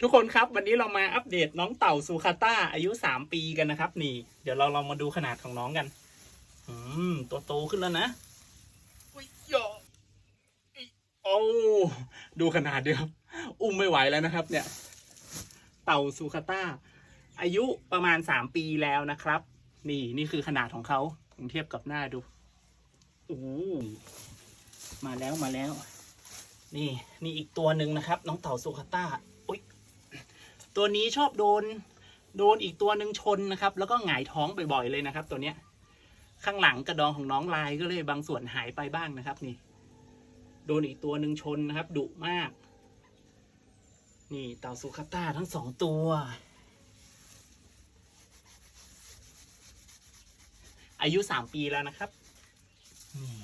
ทุกคนครับวันนี้เรามาอัปเดตน้องเต่าซูคาต้าอายุสามปีกันนะครับ นี่ เดี๋ยวเราลองมาดูขนาดของน้องกัน อืม ตัวโตขึ้นแล้วนะอุ้ยโยอโอ้ดูขนาดเดียวอุ้มไม่ไหวแล้วนะครับ เนี่ย เต่าซูคาต้าอายุประมาณสามปีแล้วนะครับ นี่นี่คือขนาดของเขาผมเทียบกับหน้าดูโอ้มาแล้วมาแล้ว นี่นี่อีกตัวหนึ่งนะครับ น้องเต่าซูคาต้า ตัวนี้ชอบโดน โดนอีกตัวหนึ่งชนนะครับ แล้วก็หงายท้องบ่อยๆเลยนะครับ ตัวเนี้ย ข้างหลังกระดองของน้องลายก็เลยบางส่วนหายไปบ้างนะครับ นี่ โดนอีกตัวหนึ่งชนนะครับดุมาก นี่เต่าซูคาต้าทั้งสองตัว อายุสามปีแล้วนะครับนี่